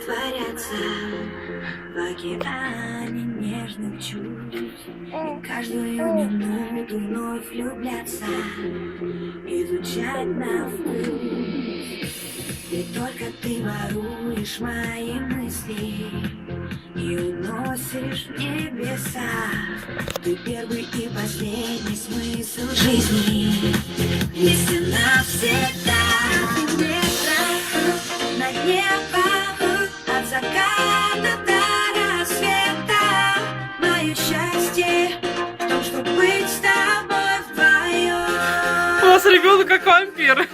растворяться в океане нежных чувств. И каждую минуту вновь влюбляться, изучать на вкус. И только ты воруешь мои мысли и уносишь в небеса. Ты первый и последний смысл жизни, навсегда. Ты вас ребенок как вампир.